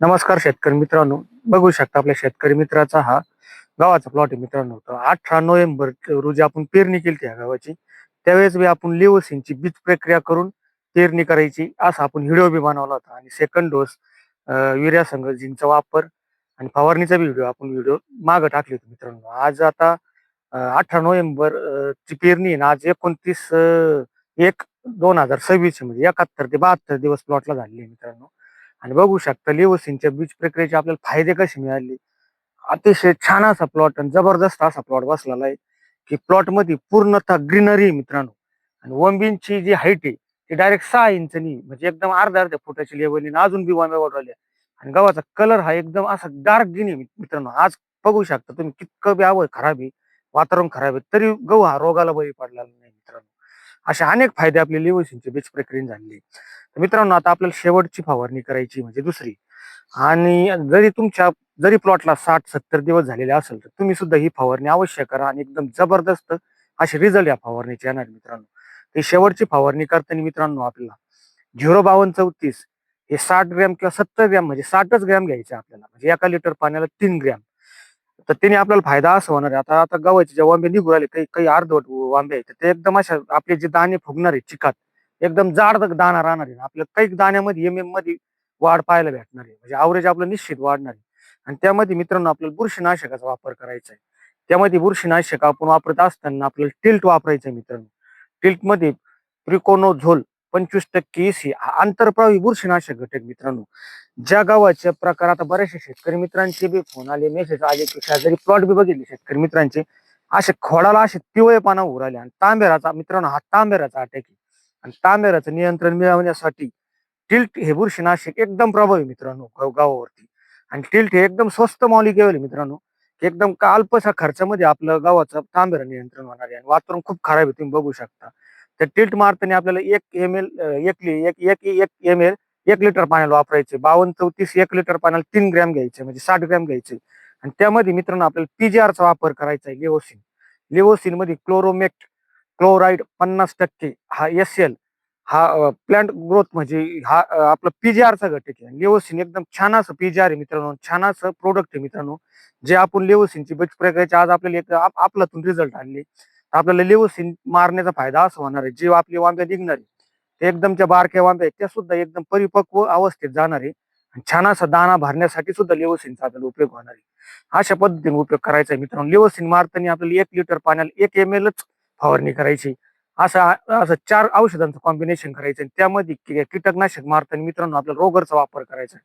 नमस्कार शेतकरी मित्रांनो. बघू शकता आपल्या शेतकरी मित्राचा हा गावाचा प्लॉट आहे मित्रांनो. तर अठरा नोव्हेंबर रोजी आपण पेरणी केली त्या गावाची. त्यावेळेस बी आपण लिओसिनची बीज प्रक्रिया करून पेरणी करायची असा आपण व्हिडिओ बी बनवला होता. आणि सेकंड डोस युरिया संघजींचा वापर आणि फवारणीचा बी व्हिडिओ आपण व्हिडिओ मागं टाकले होते मित्रांनो. आज आता अठरा नोव्हेंबर ची पेरणी आहे ना आज एकोणतीस एक दोन हजार सव्वीस म्हणजे एकाहत्तर ते बहात्तर दिवस प्लॉटला झालेली आहे मित्रांनो. आणि बघू शकता लिओसिनच्या बीज प्रक्रियेचे आपल्याला फायदे कसे मिळाले. अतिशय छान असा प्लॉट आणि जबरदस्त असा प्लॉट बसलेला आहे की प्लॉटमध्ये पूर्णतः ग्रीनरी मित्रांनो. आणि वंबींची जी हाईट आहे ती डायरेक्ट सहा इंचनी म्हणजे एकदम अर्ध्या अर्ध्या फुटाची लेवल अजून बी वांब्या वाढवल्या आणि गव्हाचा कलर हा एकदम असा डार्क ग्रीन आहे मित्रांनो. आज बघू शकता तुम्ही कितकं बी आवड खराब आहे वातावरण खराब आहे तरी गहू हा रोगाला बळी पडलेला नाही मित्रांनो. असे अनेक फायदे आपले लिओसिनचे बीज प्रक्रियेने झालेले तर मित्रांनो आता आपल्याला शेवटची फवारणी करायची म्हणजे दुसरी. आणि जरी तुमच्या जरी प्लॉटला साठ सत्तर दिवस झालेले असेल तर तुम्ही सुद्धा ही फवारणी अवश्य करा आणि एकदम जबरदस्त असे रिझल्ट या फवारणीचे येणार मित्रांनो. ते शेवटची फवारणी करताना मित्रांनो आपल्याला झिरो बावन्न चौतीस हे साठ ग्रॅम किंवा सत्तर ग्रॅम म्हणजे साठच ग्रॅम घ्यायचे आपल्याला. म्हणजे एका लिटर पाण्याला तीन ग्रॅम. तर त्याने आपल्याला फायदा असं होणार आहे. आता आता गव्हाचे जे वांबे निघू राहिले काही काही अर्धवट वांबे आहेत. ते एकदम अशा आपले जे दाणे फुगणार आहे चिकात एकदम जाड दाणा राहणार आहे. आपल्या काही दाण्यामध्ये एम एममध्ये वाढ पाहायला भेटणार आहे. म्हणजे आवरेज आपलं निश्चित वाढणार आहे. आणि त्यामध्ये मित्रांनो आपल्याला बुरशीनाशकाचा वापर करायचा आहे. त्यामध्ये बुरशीनाशक आपण वापरत असताना आपल्याला टिल्ट वापरायचं आहे मित्रांनो. टिल्टमध्ये प्रिकोनोझोल पंचवीस टक्के एसी हा आंतरप्रवाही बुरशीनाशक घटक मित्रांनो. ज्या गावाच्या प्रकार आता बऱ्याचशा शेतकरी मित्रांचे बी फोन आले मेसेज आले की शेजारी प्लॉट बी बघितले शेतकरी मित्रांचे. असे खोडाला असे पिवळेपणा उराले आणि तांबेराचा मित्रांनो हा तांबेराचा अटॅक आहे. आणि तांबेराचं नियंत्रण मिळवण्यासाठी टिल्ट हे बुरशीनाशक एकदम प्रभावी मित्रांनो गावावरती. आणि टिल्ट हे एकदम स्वस्त मॉलिक्युल आहे मित्रांनो. एकदम का अल्पशा खर्चामध्ये आपलं गावाचं तांबेरा नियंत्रण होणार आहे. आणि वातावरण खूप खराब आहे तुम्ही बघू शकता. तर टिल्ट मारताना आपल्याला एक एम एल एक एक एक एक एम एल एक लिटर पाण्याला वापरायचे. बावन्न चौतीस एक लिटर पाण्याला तीन ग्रॅम घ्यायचे म्हणजे साठ ग्रॅम घ्यायचे. आणि त्यामध्ये मित्रांनो आपल्याला पीजीआर चा वापर करायचा आहे लिओसिन लिओसिनमध्ये क्लोरोमेक्ट क्लोराईड पन्नास टक्के हा एस एल हा प्लांट ग्रोथ म्हणजे हा आपला पीजीआर चा घटक आहे. लिओसिन एकदम छान असं पीजीआर आहे मित्रांनो छान असं प्रोडक्ट आहे मित्रांनो जे आपण लिओसिनची बच प्रकारचे आज आपल्याला एक आपलातून रिझल्ट आणले आपल्याला लिओसिन मारण्याचा फायदा असा होणार आहे. जे आपली वांबे निघणार आहे. एकदमच्या बारक्या वांबे आहेत त्या सुद्धा एकदम परिपक्व अवस्थेत जाणार आहे. छान असा दाणा भरण्यासाठी सुद्धा लिओसिनचा आपल्याला उपयोग होणार आहे. अशा पद्धतीने उपयोग करायचा आहे मित्रांनो. लिव्हसिन मारताना आपल्याला एक लिटर पाण्याला एक एम एलच फवारणी करायची. असं असं चार औषधांचं कॉम्बिनेशन करायचं त्यामध्ये कीटकनाशक मारताना मित्रांनो आपल्याला रोगरचा वापर करायचा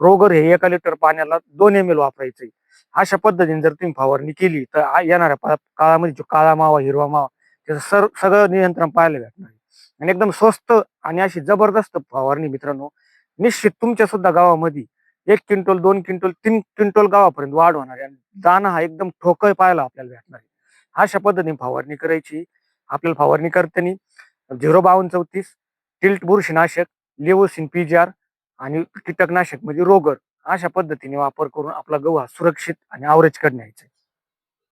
रोगर हे एका लिटर पाण्याला दोन एम एल वापरायचे. अशा पद्धतीने जर तुम्ही फवारणी केली तर येणाऱ्या काळामध्ये जो काळा मावा हिरवा मावा त्याचं सर सगळं नियंत्रण पाहायला भेटणार आणि एकदम स्वस्त आणि अशी जबरदस्त फवारणी मित्रांनो निश्चित तुमच्या सुद्धा गावामध्ये एक क्विंटल दोन क्विंटल तीन क्विंटल गावापर्यंत वाढ होणार आहे. आणि दाना हा एकदम ठोकळ पाहायला आपल्याला भेटणार आहे. अशा पद्धतीने फवारणी करायची. आपल्याला फवारणी करताना झिरो बावन्न चौतीस टिल्ट बुरशीनाशक लिओसिन पीजीआर आणि कीटकनाशक म्हणजे रोगर अशा पद्धतीने वापर करून आपला गहू हा सुरक्षित आणि आवरेज करण्याचा.